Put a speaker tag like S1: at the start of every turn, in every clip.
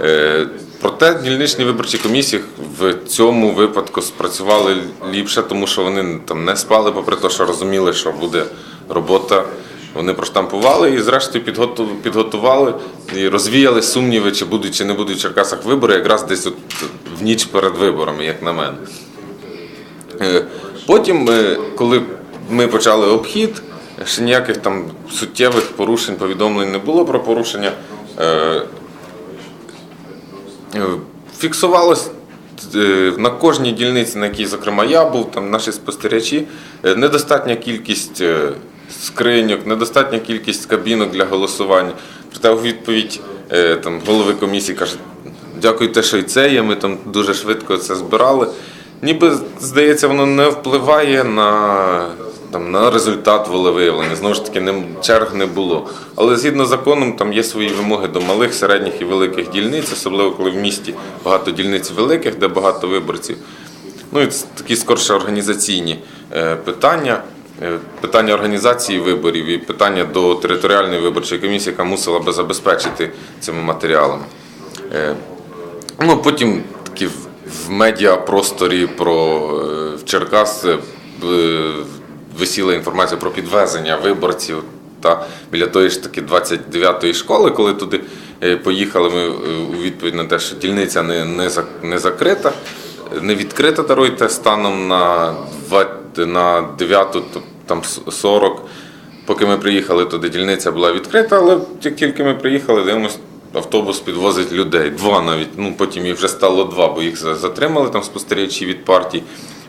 S1: Е, Проте дільничні виборчі комісії в цьому випадку спрацювали ліпше, тому що вони там не спали, попри те, що розуміли, що буде робота. Вони проштампували і, зрештою, підготували і розвіяли сумніви, чи будуть чи не будуть в Черкасах вибори, якраз десь от в ніч перед виборами, як на мене. Е, Потім, е, коли ми почали обхід, ще ніяких там суттєвих порушень, повідомлень не було про порушення. Е, Фіксувалось е, на кожній дільниці, на якій, зокрема, я був, там наші спостерігачі, е, недостатня кількість скриньок, недостатня кількість кабінок для голосування. Проте у відповідь там, голови комісії каже, дякую те, що і це є, ми там дуже швидко це збирали. Ніби, здається, воно не впливає на, там, на результат волевиявлення. Знову ж таки, не, черг не було. Але згідно з законом, там є свої вимоги до малих, середніх і великих дільниць, особливо коли в місті багато дільниць великих, де багато виборців. Ну і це такі скорше організаційні е, питання. Е, Питання організації виборів і питання до територіальної виборчої комісії, яка мусила би забезпечити цими матеріалами. Е, Ну, потім такі в- медіапросторі про в Черкас висіла інформація про підвезення виборців та біля тої ж таки 29-ї школи, коли туди е, поїхали ми е, у відповідь на те, що дільниця не, не, не закрита, не відкрита, даруйте, станом на, на 9 там 40. Поки ми приїхали, туди дільниця була відкрита, але як тільки ми приїхали, дивимося, автобус підвозить людей. Два навіть. Ну потім їх вже стало два, бо їх затримали там спостерігачі від партій.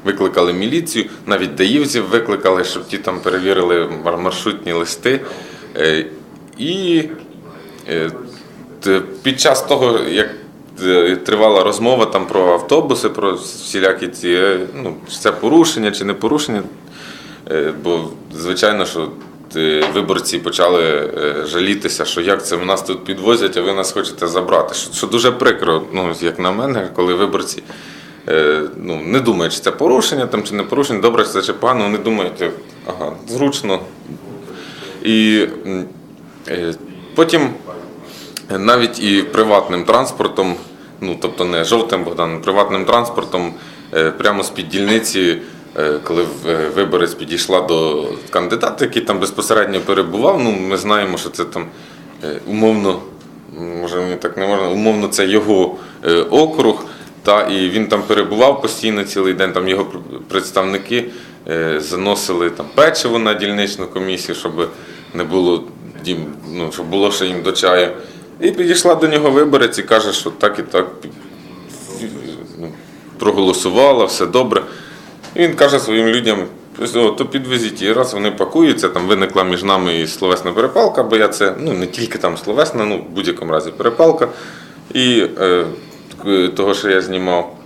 S1: Викликали міліцію, навіть даївців викликали, щоб ті там перевірили маршрутні листи. Е, І е, під час того, як е, тривала розмова там про автобуси, про всілякі ці, ну, це порушення чи не порушення, Бо, звичайно, що виборці почали жалітися, що як це в нас тут підвозять, а ви нас хочете забрати. Що, що дуже прикро, ну, як на мене, коли виборці ну, не думають, чи це порушення там, чи не порушення, добре, чи це чи погано, вони думають, е, ага, зручно. І е, потім навіть і приватним транспортом, ну тобто не жовтим Богданом, приватним транспортом, е, прямо з-під дільниці, е, коли е, виборець підійшла до кандидата, який там безпосередньо перебував. Ну, ми знаємо, що це там е, умовно, може мені так не можна, умовно, це його е, округ. Та, і він там перебував постійно цілий день. Там його представники е, заносили там печиво на дільничну комісію, щоб не було їм, ну, щоб було ще їм до чаю. І підійшла до нього виборець і каже, що так і так ну, проголосувала, все добре. І він каже своїм людям, «О, то підвезіть. І раз вони пакуються, там виникла між нами і словесна перепалка, бо я це ну не тільки там словесна, ну в будь-якому разі перепалка. І е, того, що я знімав.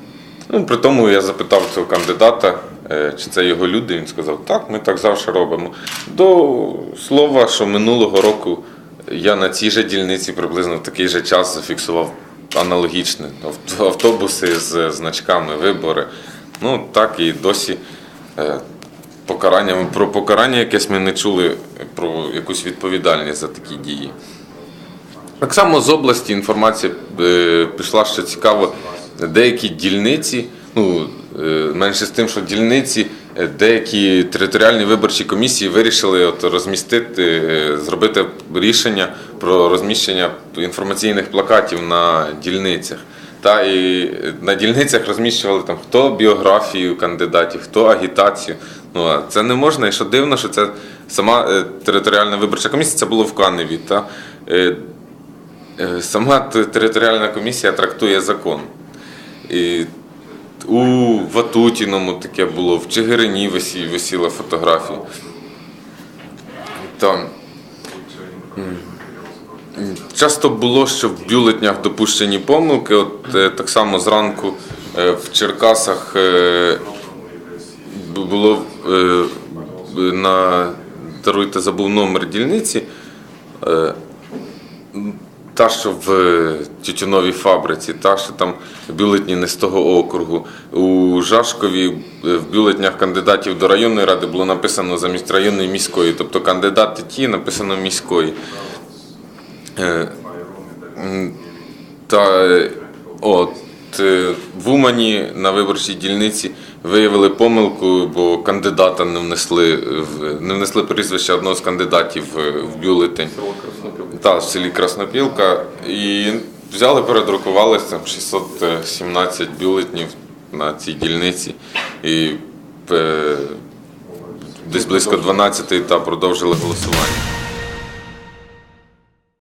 S1: Ну, при тому я запитав цього кандидата, е, чи це його люди. Він сказав, так, ми так завжди робимо. До слова, що минулого року я на цій же дільниці приблизно в такий же час зафіксував аналогічне автобуси з значками вибори. Ну так і досі е, покарання. Про покарання якесь ми не чули про якусь відповідальність за такі дії. Так само з області інформація е, пішла ще цікаво. Деякі дільниці, ну е, менше з тим, що дільниці, е, деякі територіальні виборчі комісії вирішили от розмістити, зробити рішення про розміщення інформаційних плакатів на дільницях. Та і на дільницях розміщували там хто біографію кандидатів, хто агітацію. Ну а це не можна. І що дивно, що це сама територіальна виборча комісія, це було в Каневі. Та Сама територіальна комісія трактує закон. І у Ватутіному таке було, в Чигирині висіла фотографія. Там. Часто було, що в бюлетнях допущені помилки. От е, так само зранку е, в Черкасах е, було е, на даруйте, забув номер дільниці. Та, що в е, тютюновій фабриці, та, що там бюлетні не з того округу. У Жашкові е, в бюлетнях кандидатів до районної ради було написано замість районної міської, тобто кандидати ті написано міської. Е, Та от в Умані на виборчій дільниці виявили помилку, бо кандидата не внесли не внесли прізвище одного з кандидатів в бюлетень. Та, в селі Краснопілка. І взяли, передрукували там 617 бюлетнів на цій дільниці. І е, десь близько 12 та продовжили голосування.